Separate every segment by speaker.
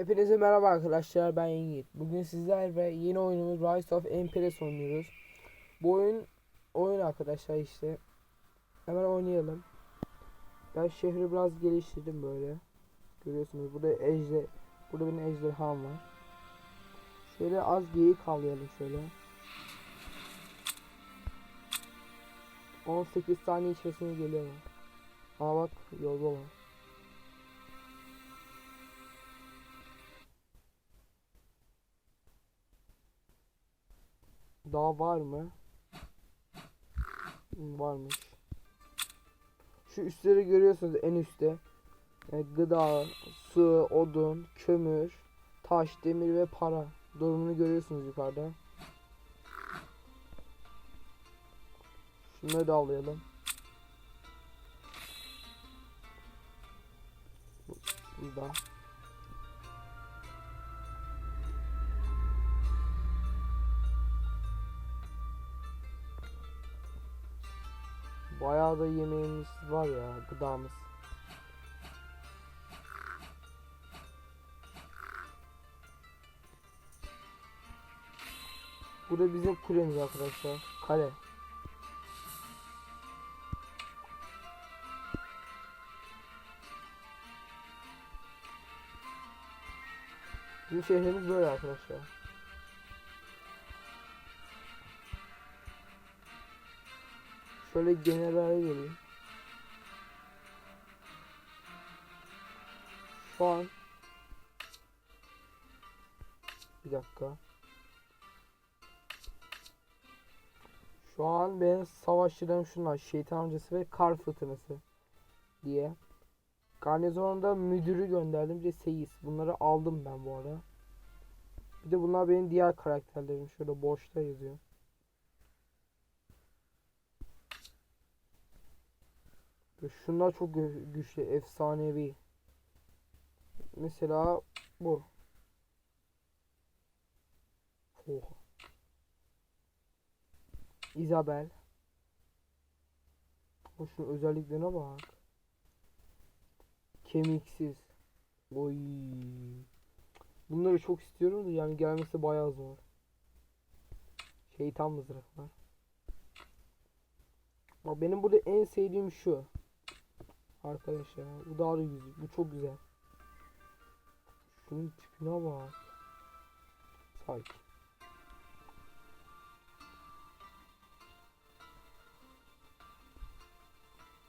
Speaker 1: Hepinize merhaba arkadaşlar ben Yiğit. Bugün sizler ve yeni oyunumuz Rise of Empires oynuyoruz. Bu oyun oyun arkadaşlar işte. Hemen oynayalım. Ben şehri biraz geliştirdim böyle. Görüyorsunuz burada ejder burada benim ejderham var. Şöyle az geyik avlayalım şöyle. 18 saniye içerisinde geliyor. Aa bak yolda var. Daha var mı? Hmm, Varmış. Şu üstleri görüyorsunuz en üstte. Yani gıda, su, odun, kömür, taş, demir ve para durumunu görüyorsunuz yukarıda. Şunları da alayalım. Burada. Bayağı da yemeğimiz var ya gıdamız. Bu da bizim kulemiz arkadaşlar. Kale. Bizim şehrimiz böyle arkadaşlar. Şöyle generale geleyim. Şu an bir dakika. Şu an benim savaşçılarım şunlar. Şeytan amcası ve kar fırtınası diye. Garnizonda müdürü gönderdim. Bir de seyis. Bunları aldım ben bu ara. Bir de bunlar benim diğer karakterlerim. Şöyle boşta yazıyor. Şunlar çok gü- güçlü, efsanevi. Mesela bu. Oha. Isabel. O şunun özelliklerine bak. Kemiksiz. Oy. Bunları çok istiyorum da yani gelmesi bayağı zor. Şeytan mızraklar. Bak benim burada en sevdiğim şu. Arkadaşlar bu daha da güzel. Bu çok güzel. Şunun tipine bak. Sakin.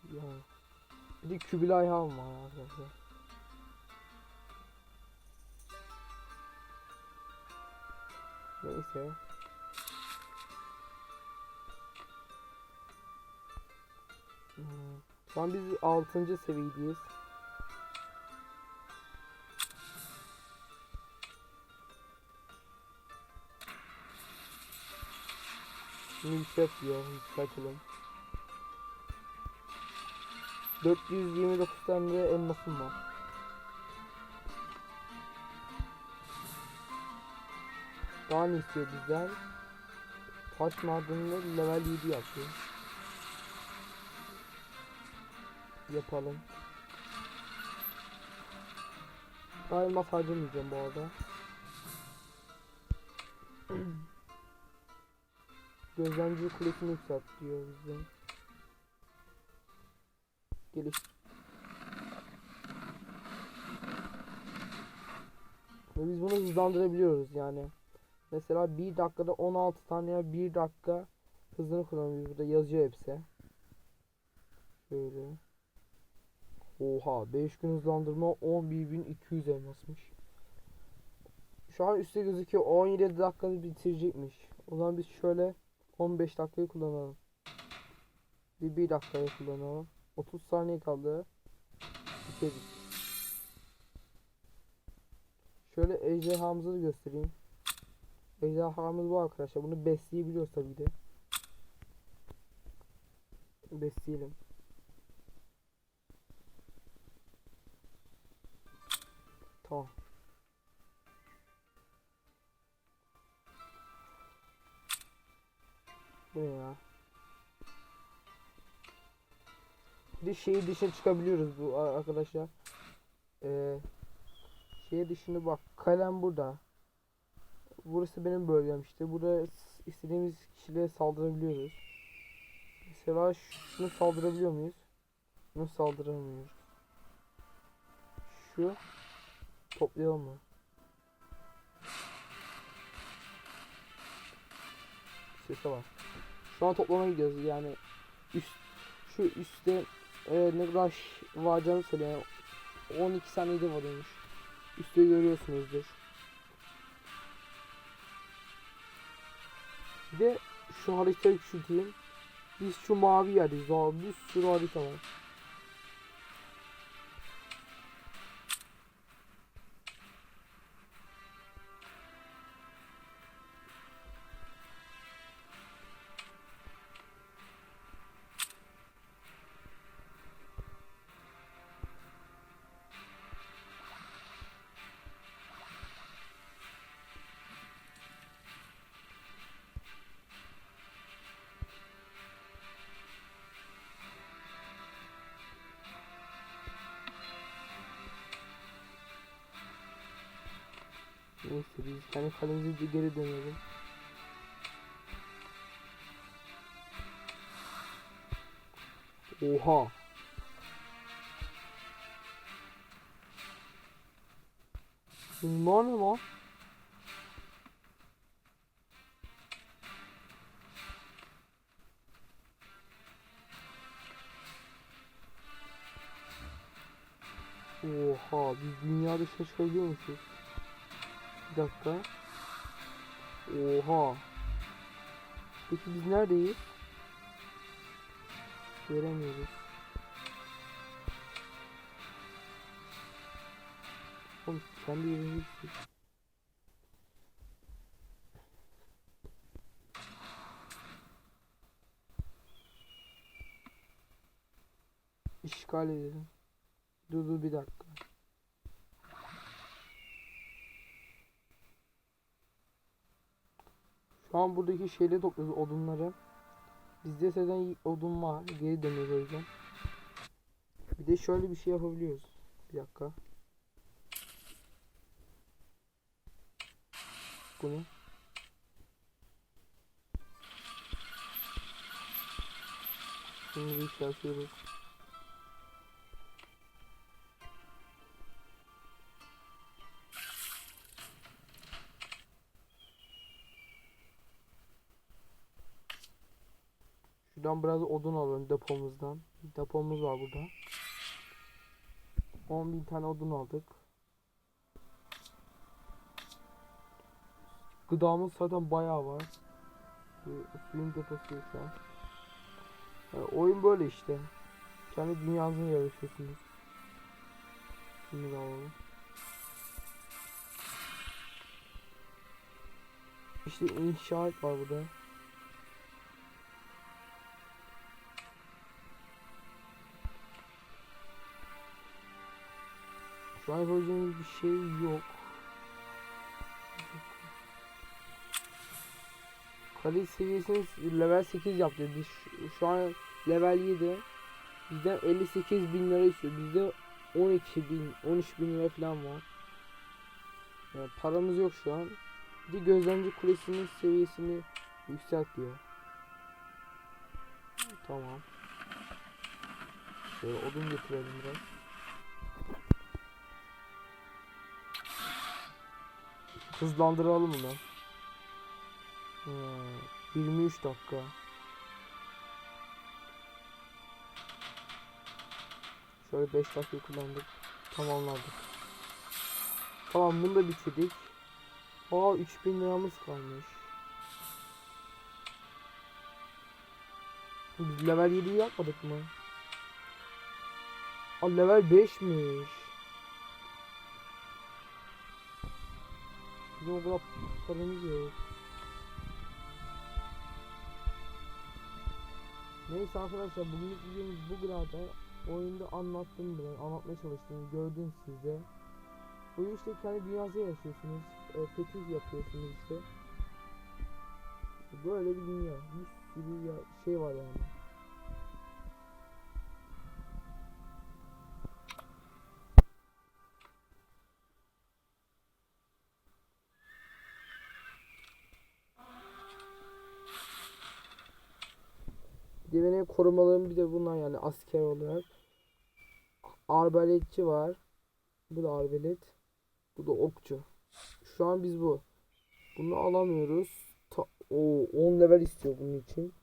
Speaker 1: Ya. Bir de Kübilay Han var arkadaşlar. Neyse. Şu an biz 6. seviyedeyiz. Şimdi yükselt diyor. Yükseltelim. 429 tane de elmasım var. Daha ne istiyor bizden? Taş madenini level 7 yapıyor. Yapalım. Daha elmas harcamayacağım bu arada. Gözlemci kulesini yükselt diyor bizden. Geliş. Ve biz bunu hızlandırabiliyoruz yani. Mesela 1 dakikada 16 tane ya 1 dakika hızını kullanıyoruz. Burada yazıyor hepsi. Şöyle. Oha 5 gün hızlandırma 11.200 elmasmış. Şu an üstte gözüküyor 17 dakikada bitirecekmiş. O zaman biz şöyle 15 dakikayı kullanalım. Bir 1 dakikayı kullanalım. 30 saniye kaldı. Bitirdik. Şöyle ejderhamızı göstereyim. Ejderhamız bu arkadaşlar. Bunu besleyebiliyoruz tabii de. Besleyelim. Tamam. Ne ya? Bir de şehir dışına çıkabiliyoruz bu arkadaşlar. Ee, Şehir dışında bak kalem burada. Burası benim bölgem işte. Burada istediğimiz kişilere saldırabiliyoruz. Mesela şunu saldırabiliyor muyuz? Bunu saldıramıyoruz. Şu toplayalım mı? Sese bak. Şu an toplama gidiyoruz yani üst şu üstte e, ne kadar varacağını söylüyor. Yani 12 saniyede varıyormuş. Üstte görüyorsunuzdur. Bir de şu haritayı küçülteyim. Biz şu mavi yerdeyiz. Daha bir sürü harita var. Biz kendi kalemize geri dönelim. Oha. Bunlar ne lan? Oha biz dünya dışına çıkabiliyormuşuz. Bir dakika. Oha. Peki biz neredeyiz? Göremiyoruz. Oğlum kendi yerimiz İşgal edelim. Dur dur bir dakika. Şu an buradaki şeyleri topluyoruz odunları. Bizde zaten odun var. Geri dönüyoruz o yüzden. Bir de şöyle bir şey yapabiliyoruz. Bir dakika. Bunu. Bunu bir şey yapıyoruz. Şuradan biraz odun alalım depomuzdan. Depomuz var burada. 10.000 tane odun aldık. Gıdamız zaten bayağı var. Bu suyun deposu şu an. Yani oyun böyle işte. Kendi dünyanızı yarışıyorsunuz. Şimdi alalım. İşte inşaat var burada. Yapabileceğimiz bir şey yok. Kale seviyesini level 8 yaptı. Biz şu, an level 7. Bizden 58 bin lira istiyor. Bizde 12 bin, 13 bin lira falan var. Yani paramız yok şu an. Bir gözlemci kulesinin seviyesini yükselt diyor. Tamam. Şöyle odun getirelim biraz. Hızlandıralım bunu. Hmm, 23 dakika. Şöyle 5 dakika kullandık. Tamamladık. Tamam bunu da bitirdik. Aa 3000 liramız kalmış. Biz level 7'yi yapmadık mı? Aa level 5'miş. Bizim o kadar paramız yok. Neyse arkadaşlar bugünlük videomuz bu kadar. Oyunda anlattım bile, anlatmaya çalıştım, gördünüz siz de. Bu işte kendi dünyanızda yaşıyorsunuz, e, fetih yapıyorsunuz işte. Böyle bir dünya, bir sürü ya, şey var yani. Benim korumalarım bir de bunlar yani asker olarak. Arbaletçi var. Bu da arbalet. Bu da okçu. Şu an biz bu. Bunu alamıyoruz. Ta o 10 level istiyor bunun için.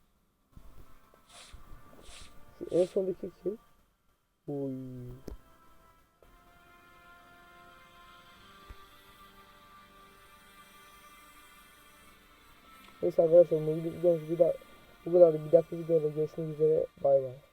Speaker 1: Şu en sondaki kim? Oy. Neyse arkadaşlar bu videomuz bir daha bu kadar bir dakika videoda görüşmek üzere bay bay.